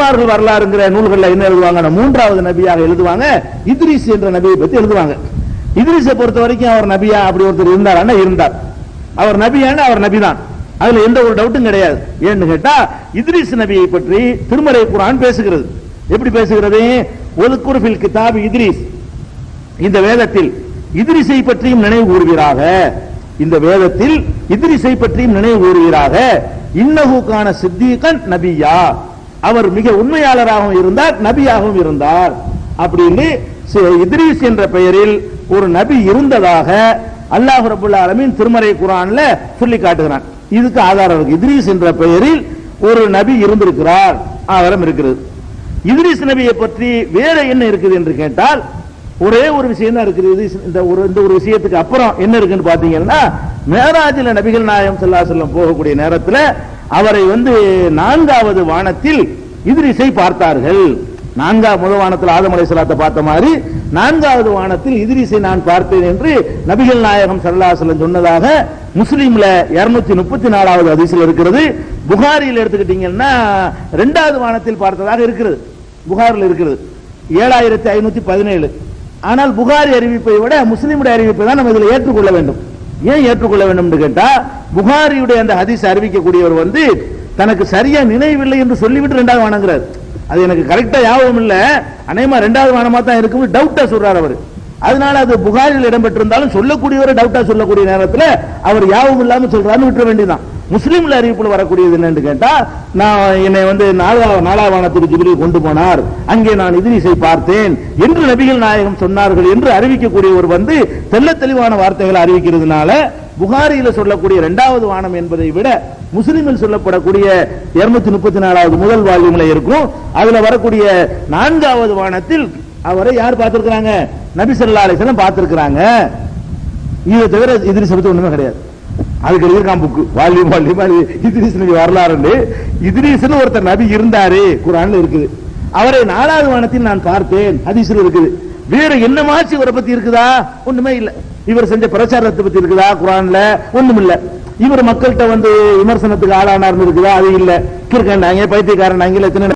நபிமார்கள் வரலாறுங்கிற நூல்களில் என்ன எழுதுவாங்க மூன்றாவது நபியாக எழுதுவாங்க இத்ரிஸ் என்ற நபியை பத்தி எழுதுவாங்க. இத்ரிஸை பொறுத்த வரைக்கும் அவர் நபியா அப்படி ஒருத்தர் இருந்தார் இருந்தார். அவர் நபியான அவர் நபிதான். அதுல எந்த ஒரு டவுட்டும் கிடையாது. ஏன்னு கேட்டா இத்ரிஸ் நபியை பற்றி திருமறை குரான் பேசுகிறது. எப்படி பேசுகிறது? ஒதுக்குர் ஃபில் கிதாப் இத்ரிஸ். இந்த வேதத்தில் இத்ரிஸை பற்றியும் நினைவு கூறுவீராக. இந்த வேதத்தில் இத்ரிஸை பற்றியும் நினைவு கூறுவீராக. இன்னகுக்கான சித்தீகன் நபியா. அவர் மிக உண்மையாளராகவும் இருந்தார் நபியாகவும் இருந்தார் அப்படின்னு இத்ரீஸ் என்ற பெயரில் ஒரு நபி இருந்ததாக அல்லாஹ் ரபுல்ல ஆலமின் திருமறை குரான்ல சொல்லி காட்டுகிறான். இதுக்கு ஆதாரம் இருக்கு. இத்ரீஸ் என்ற பெயரில் ஒரு நபி இருந்திருக்கிறார் ஆதாரம் இருக்கிறது இத்ரீஸ் நபியை பற்றி வேற என்ன இருக்குது என்று கேட்டால் ஒரே ஒரு விஷயம் தான் இருக்குது. இந்த ஒரு இந்த ஒரு விஷயத்துக்கு அப்புறம் என்ன இருக்குன்னு பாத்தீங்கன்னா மேராஜில நபிகள் நாயகம் செல்லா செல்லம் போகக்கூடிய நேரத்துல அவரை வந்து நான்காவது வானத்தில் இதிரிசை பார்த்தார்கள். நான்காவது முதல் வானத்தில் ஆதம் அலைஹிஸ்ஸலாத்தை பார்த்த மாதிரி நான்காவது வானத்தில் இதிரிசை நான் பார்த்தேன் என்று நபிகள் நாயகம் சரலாசலம் சொன்னதாக முஸ்லீம்ல 234 முப்பத்தி நாலாவது அதிசயம் இருக்கிறது. புகாரியில் எடுத்துக்கிட்டீங்கன்னா ரெண்டாவது வானத்தில் பார்த்ததாக இருக்கிறது. புகாரில் இருக்கிறது. ஏழாயிரத்தி ஐநூத்தி பதினேழு. ஆனால் புகாரி அறிவிப்பை விட முஸ்லீமுடைய அறிவிப்பை தான் நம்ம இதில் ஏற்றுக்கொள்ள வேண்டும். ஏன் ஏற்றுக்கொள்ள வேண்டும் கேட்டா புகாரியுடைய அந்த ஹதீஸ் அறிவிக்கக்கூடியவர் வந்து தனக்கு சரியா நினைவில்லை என்று சொல்லிவிட்டு ரெண்டாவது வானங்கிறார். அது எனக்கு கரெக்டா யாபகம் இல்ல. அநேகமா ரெண்டாவது வானமா தான் இருக்கும் டவுட்டா சொல்றாரு அவர். அதனால அது புகாரில் இடம்பெற்றிருந்தாலும் சொல்லக்கூடியவரை டவுட்டா சொல்லக்கூடிய நேரத்தில் அவர் யாவும் இல்லாம சொல்றாருன்னு விட்டுற வேண்டியதான் முஸ்லீம்ல அறிவிப்புல வரக்கூடியது என்னன்னு கேட்டா நான் என்னை வந்து நாலாவது நாலாவது வானத்துக்கு கொண்டு போனார். அங்கே நான் இதிரிசை பார்த்தேன். என்று நபிகள் நாயகம் சொன்னார்கள் என்று அறிவிக்கக்கூடியவர் வந்து தெல்ல தெளிவான வார்த்தைகளை அறிவிக்கிறதுனால புகாரியில சொல்லக்கூடிய இரண்டாவது வானம் என்பதை விட முஸ்லிமில் சொல்லப்படக்கூடிய 234 முப்பத்தி நாலாவது முதல் வால்யூம்ல இருக்கும். அதுல வரக்கூடிய நான்காவது வானத்தில் அவரை யார் பார்த்திருக்கிறாங்க? நபி சொல்லா அலிசலம் பார்த்திருக்கிறாங்க. இதை தவிர எதிரி சபத்து ஒண்ணுமே கிடையாது. அதுக்கு எழுதியிருக்கான் புக்கு. வால்யூம் வால்யூம் இதிரிஸ் நபி வரலாறுண்டு. ஒருத்தர் நபி இருந்தாரு. குரான்ல இருக்குது. அவரை நாலாவது வானத்தில் நான் பார்த்தேன். ஹதீஸ்ல இருக்குது. வேற என்னமாச்சு இவரை பத்தி இருக்குதா? ஒண்ணுமே இல்ல. இவர் செஞ்ச பிரச்சாரத்தை பத்தி இருக்குதா? குரான்ல ஒண்ணும் இல்ல. இவர் மக்கள்கிட்ட வந்து விமர்சனத்துக்கு ஆளானார்னு இருக்குதா? அது இல்ல. கிறுக்கண்டாங்க பைத்தியக்காரன் எத்தனை